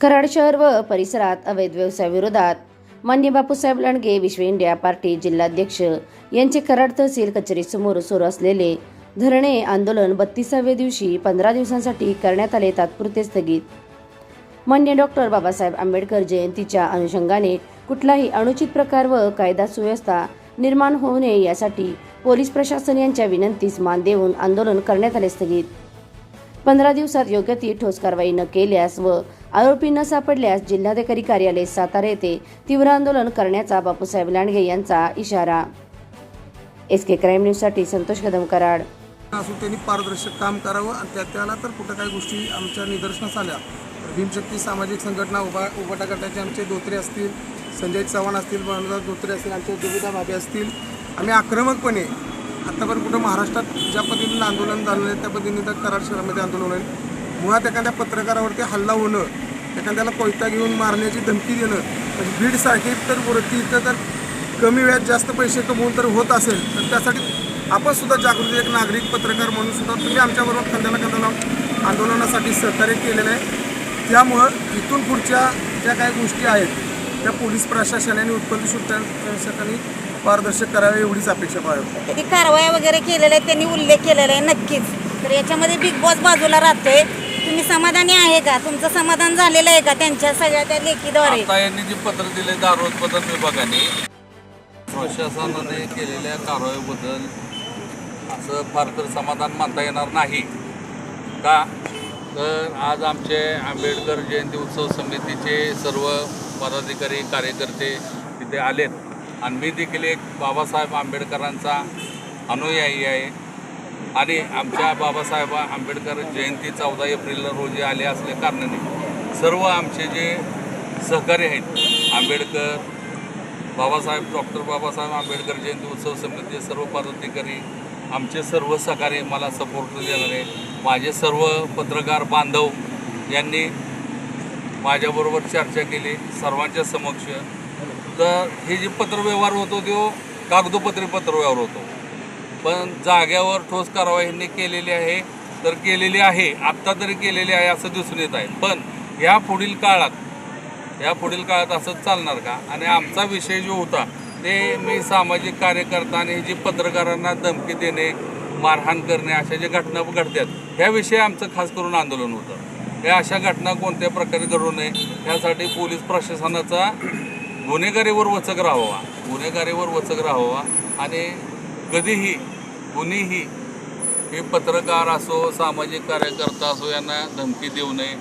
कराड शहर व परिसरात अवैध व्यवसायाविरोधात मान्य बापूसाहेब लांडगे विश्व इंडिया पार्टी जिल्हाध्यक्ष यांचे कराड तहसील कचेरीसमोर सुरू असलेले धरणे आंदोलन बत्तीसाव्या दिवशी पंधरा दिवसांसाठी करण्यात आले तात्पुरते स्थगित. मान्य डॉक्टर बाबासाहेब आंबेडकर जयंतीच्या अनुषंगाने कुठलाही अनुचित प्रकार व कायदा सुव्यवस्था निर्माण होऊ नये यासाठी पोलीस प्रशासन यांच्या विनंतीस मान देऊन आंदोलन करण्यात आले स्थगित. पंधरा दिवसात योग्य ती ठोस कारवाई न केल्यास व आरोपी न सापडल्यास जिल्हाधिकारी कार्यालय सातारा येथे तीव्र आंदोलन करण्याचा बापूसाहेब लांडगे यांचा इशारा. एस के क्राईम न्यूजसाठी संतोष कदम कराड. असून त्यांनी पारदर्शक काम करावं आणि त्या त्याला तर कुठं काही गोष्टी आमच्या निदर्शनास आल्या. भीमशक्ती सामाजिक संघटना उभा उभाटा गटाचे आमचे धोत्रे असतील संजय चव्हाण असतील बनदास धोत्रे असतील आमचे दुविधा भाभी असतील. आम्ही आक्रमकपणे आत्तापर्यंत कुठं महाराष्ट्रात ज्या पद्धतीनं आंदोलन झालं आहे त्या पद्धतीने तर कराड शहरामध्ये आंदोलन होईल. मुळात एखाद्या पत्रकारावरती हल्ला होणं एखाद्याला कोयता घेऊन मारण्याची धमकी देणं म्हणजे बीडसारखी तर वरती इथं तर कमी वेळात जास्त पैसे कमवून तर होत असेल तर त्यासाठी आपण सुद्धा जागृती एक नागरिक पत्रकार म्हणून सुद्धा तुम्ही आमच्याबरोबर खांद्याला खांदा आंदोलनासाठी सहकार्य केलेलं आहे. त्यामुळं इथून पुढच्या ज्या काही गोष्टी आहेत त्या पोलीस प्रशासनाने उत्पन्न शुल्क प्रशासनाने पारदर्शक करावे एवढीच अपेक्षा पाहिजे किती कारवाया वगैरे केलेल्या आहेत त्यांनी उल्लेख केलेला आहे नक्कीच. तर याच्यामध्ये बिग बॉस बाजूला राहतोय. तुम्ही समाधानी आहे का? तुमचं समाधान झालेलं आहे का त्यांच्या सगळ्या त्या लेखीद्वारे? आता यांनी जे पत्र दिले दारू उत्पादन विभागाने प्रशासनाने केलेल्या कारवाईबद्दल असं फार तर समाधान मानता येणार नाही. का? तर आज आमचे आंबेडकर जयंती उत्सव समितीचे सर्व पदाधिकारी कार्यकर्ते तिथे आलेत. आणि मी देखील एक बाबासाहेब आंबेडकरांचा अनुयायी आहे. आणि आमच्या बाबासाहेब आंबेडकर जयंती चौदा एप्रिलला रोजी आले असल्या कारणाने सर्व आमचे जे सहकारी आहेत आंबेडकर बाबासाहेब डॉक्टर बाबासाहेब आंबेडकर जयंती उत्सव समितीचे सर्व पदाधिकारी आमचे सर्व सहकारी मला सपोर्ट देणारे माझे सर्व पत्रकार बांधव यांनी माझ्याबरोबर चर्चा केली. सर्वांच्या समक्ष तर हे जे पत्रव्यवहार होतो तो कागदोपत्री पत्रव्यवहार होतो. पण जाग्यावर ठोस कारवाई ह्यांनी केलेली आहे. तर केलेली आहे. आत्ता तरी केलेली आहे असं दिसून येत आहे. पण ह्या पुढील काळात या पुढील काळात असंच चालणार का? आणि आमचा विषय जो होता ते मी सामाजिक कार्यकर्ता आणि जी पत्रकारांना धमकी देणे मारहाण करणे अशा ज्या घटना घडतात ह्याविषयी आमचं खास करून आंदोलन होतं. या अशा घटना कोणत्या प्रकारे घडू नये यासाठी पोलीस प्रशासनाचा गुन्हेगारीवर वचक राहावा. गुन्हेगारीवर वचक राहावा आणि कधीही कुणीही हे पत्रकार असो सामाजिक कार्यकर्ता असो यांना धमकी देऊ नये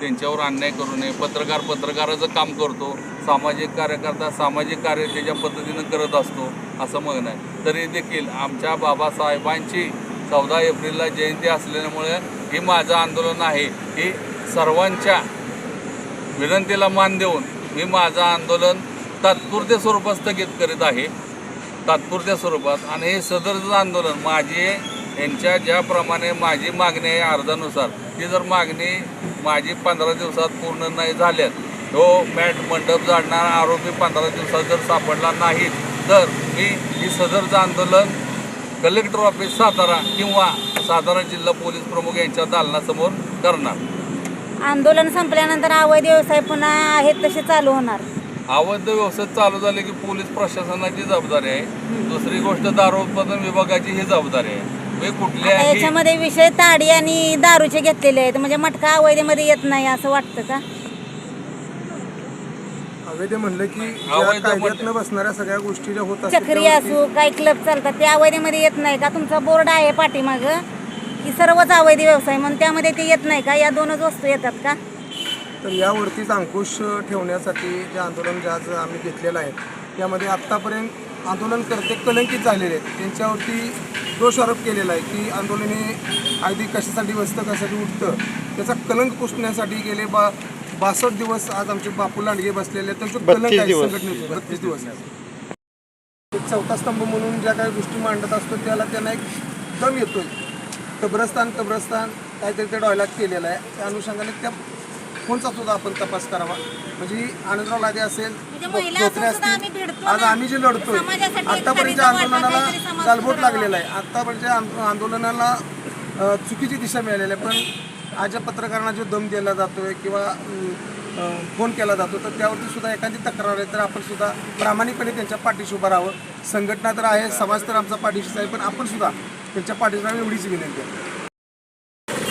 त्यांच्यावर अन्याय करू नये. पत्रकार पत्रकाराचं काम करतो. सामाजिक कार्यकर्ता सामाजिक कार्य त्याच्या पद्धतीनं करत असतो असं म्हणणं आहे. तरी देखील आमच्या बाबासाहेबांची चौदा एप्रिलला जयंती असल्यामुळे हे माझं आंदोलन आहे. ही सर्वांच्या विनंतीला मान देऊन मी माझं आंदोलन तात्पुरत्या स्वरूपात स्थगित करीत आहे. तात्पुरत्या स्वरूपात. आणि हे सदरचं आंदोलन माझे यांच्या ज्याप्रमाणे माझी मागणी आहे अर्जानुसार. ती जर मागणी माझी पंधरा दिवसात पूर्ण नाही झाल्यात तो मॅट मंडप जाडणारा आरोपी पंधरा दिवसात जर सापडला नाही तर मी ही सदरचं आंदोलन कलेक्टर ऑफिस सातारा किंवा सातारा जिल्हा पोलीस प्रमुख यांच्या दालनासमोर करणार. आंदोलन संपल्यानंतर अवैध व्यवसाय पुन्हा आहेत तसे चालू होणार. अवैध व्यवसाय चालू झाले की पोलीस प्रशासनाची जबाबदारी आहे. दुसरी गोष्ट दारू उत्पादन विभागाची ही जबाबदारी आहे. मी आता कुठल्याही याच्यामध्ये विषय ताडी आणि दारूचे घेतलेले आहेत. म्हणजे मटका अवैधमध्ये येत नाही असं वाटतं का? अवैध म्हणलं की ज्या अवैध बसणाऱ्या सगळ्या गोष्टी ज्या होत असतात चक्री त्यावरती- असू काही क्लब चालतात ते अवैधमध्ये येत नाही का? तुमचा बोर्ड आहे पाठीमाग. की सर्वच अवैध व्यवसाय म्हणून त्यामध्ये ते येत नाही का? या दोनच वस्तू येतात का? तर यावरतीच अंकुश ठेवण्यासाठी जे आंदोलन जे आज आम्ही घेतलेलं आहे त्यामध्ये आत्तापर्यंत आंदोलनकर्ते कलंकित झालेले आहेत. त्यांच्यावरती दोष आरोप केलेला आहे की आंदोलन हे अगदी कशासाठी बसतं कशासाठी उठतं? त्याचा कलंक पुसण्यासाठी गेले बा बासष्ट दिवस आज आमचे बापू लांडगे बसलेले आहेत. त्यांचे कलंक आहे संघटनेचे. बत्तीस दिवस. एक चौथा स्तंभ म्हणून ज्या काही गोष्टी मांडत असतो त्याला त्यांना एक दम येतोय. कब्रस्तान कब्रस्तान काहीतरी ते डॉयलाग केलेला आहे. त्या अनुषंगाने त्या फोनचा सुद्धा आपण तपास करावा. म्हणजे आनंदराव लादे असेल म्हणजे धोत्रे असतील भिडतो आज. आम्ही जे लढतोय एखादी आंदोलनाला गालबोट सुधारावा. लागलेला आहे. आतापर्यंत आंदोलनाला चुकीची दिशा मिळालेली आहे. पण आज ज्या पत्रकारांना जो दम दिला जातोय किंवा फोन केला जातो तर त्यावरती सुद्धा एखादी तक्रार आहे तर आपण सुद्धा प्रामाणिकपणे त्यांच्या पाठीशी उभं राहावं. संघटना तर आहे समाज तर आमचा पाठीशीच आहे पण आपण सुद्धा त्यांच्या पाठीशी राहावं एवढीच विनंती आहे.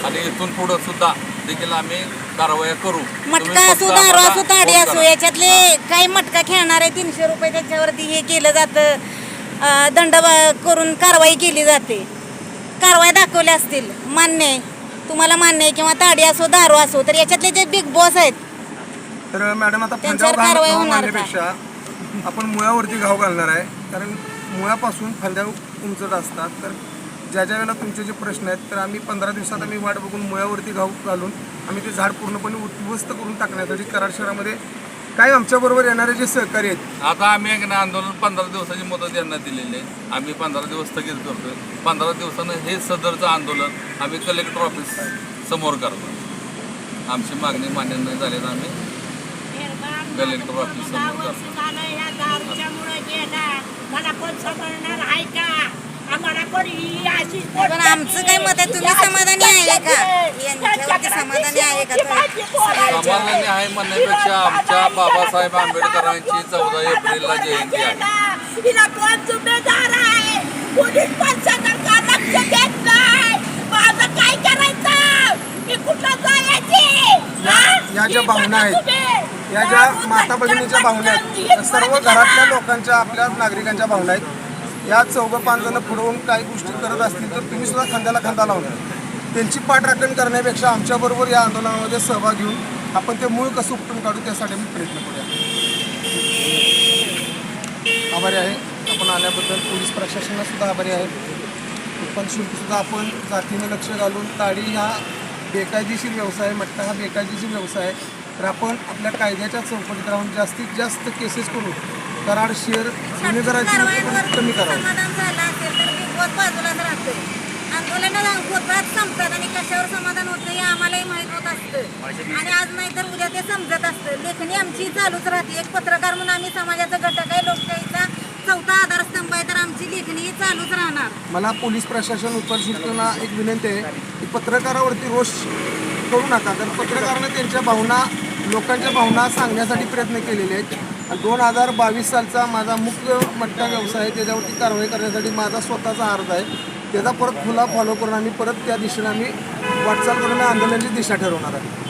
आणि इथून पुढं सुद्धा देखील आम्ही कारवाया करू. मटका असो दारू असो ताडी असो. याच्यातले काही मटका खेळणार आहे तीनशे रुपये त्याच्यावरती हे केलं जातं. दंड करून कारवाई केली जाते. कारवाई दाखवल्या असतील. मान्य आहे. तुम्हाला मान्य आहे किंवा ताडी असो दारू असो तर याच्यातले जे बिग बॉस आहेत तर मॅडम आता त्यांच्यावर कारवाई घाव होणार का? घालण्यापेक्षा आपण मुळावरती घाव घालणार आहे. कारण मुळापासून फांद्या उंचत असतात. तर ज्या ज्या वेळेला तुमचे जे प्रश्न आहेत तर आम्ही पंधरा दिवसात आम्ही वाट बघून मुळावरती घाव घालून आम्ही ते झाड पूर्णपणे उद्ध्वस्त करून टाकण्यासाठी कराड शहरामध्ये काय आमच्याबरोबर येणारे जे सहकारी आहेत आता आम्ही एक ना आंदोलन पंधरा दिवसाची मुदत यांना दिलेली आहे. आम्ही पंधरा दिवस स्थगित करतोय. पंधरा दिवसानं हे सदरचं आंदोलन आम्ही कलेक्टर ऑफिस समोर करतो आमची मागणी मान्य नाही झाली तर आम्ही? कलेक्टर ऑफिस समोर करतो मला कोण आहे का आम्हाला कोण ही पण आमचं काय मत आहे? तुम्ही समाधानी आहे का? यांच्यावरती समाधानी आहे का तुम्ही? सगळ्यांच्या- समाधानी आहे म्हणण्यापेक्षा आमच्या बाबासाहेब आंबेडकरांची चौदा एप्रिलला जयंती आहे. हिला कोण जुम्मेदार आहे? पोलीस पण सरकार लक्ष देत नाही. माझं काय करायचं? मी कुठं जायची? या ज्या ही भावना आहेत. या ज्या माता भगिनीच्या भावना आहेत सर्व घरातल्या लोकांच्या आपल्या नागरिकांच्या भावना आहेत या चौघं पाच जण पुढवून काही गोष्टी करत असतील तर तुम्ही सुद्धा खांद्याला खांदा लावणार त्यांची पाठराखण करण्यापेक्षा आमच्याबरोबर या आंदोलनामध्ये सहभाग घेऊन आपण ते मूळ कसं उपटून काढू त्यासाठी आम्ही प्रयत्न करूया. आभारी आहे. आपण आल्याबद्दल पोलीस प्रशासनाला सुद्धा आभारी आहे. पण सुद्धा आपण जातीनं लक्ष घालून ताडी हा बेकायदेशीर व्यवसाय मटका हा बेकायदेशीर व्यवसाय आहे. तर आपण आपल्या कायद्याच्या चौकटीत राहून जास्तीत जास्त केसेस करू कराड शहर गुन्हेगाराची कारवाईवर कमी करावं. समाधान झालं असेल तर बॉस बाजूलाच राहतोय आंदोलन होतात संपतात आणि कशावर समाधान होतं हे आम्हालाही माहीत होत असतं. आणि आज नाही तर उद्या ते समजत असतं. लेखणी आमची चालूच राहते. एक पत्रकार म्हणून आम्ही समाजाचा घटक आहे लोकशाहीचा चौथा आधारस्तंभ आहे तर आमची लेखणी चालूच राहणार. मला पोलीस प्रशासन उपरशिष्टांना एक विनंती आहे की पत्रकारावरती रोष करू नका. कारण पत्रकारांना त्यांच्या भावना लोकांच्या भावना सांगण्यासाठी प्रयत्न केलेले आहेत. दोन हजार बावीस सालचा माझा मुख्य मटका व्यवसाय आहे त्याच्यावरती कारवाई करण्यासाठी माझा स्वतःचा अर्ज आहे. त्याचा परत खुला फॉलो करून आम्ही परत त्या दिशेने आम्ही वाटचाल करून आंदोलनाची दिशा ठरवणार आहे.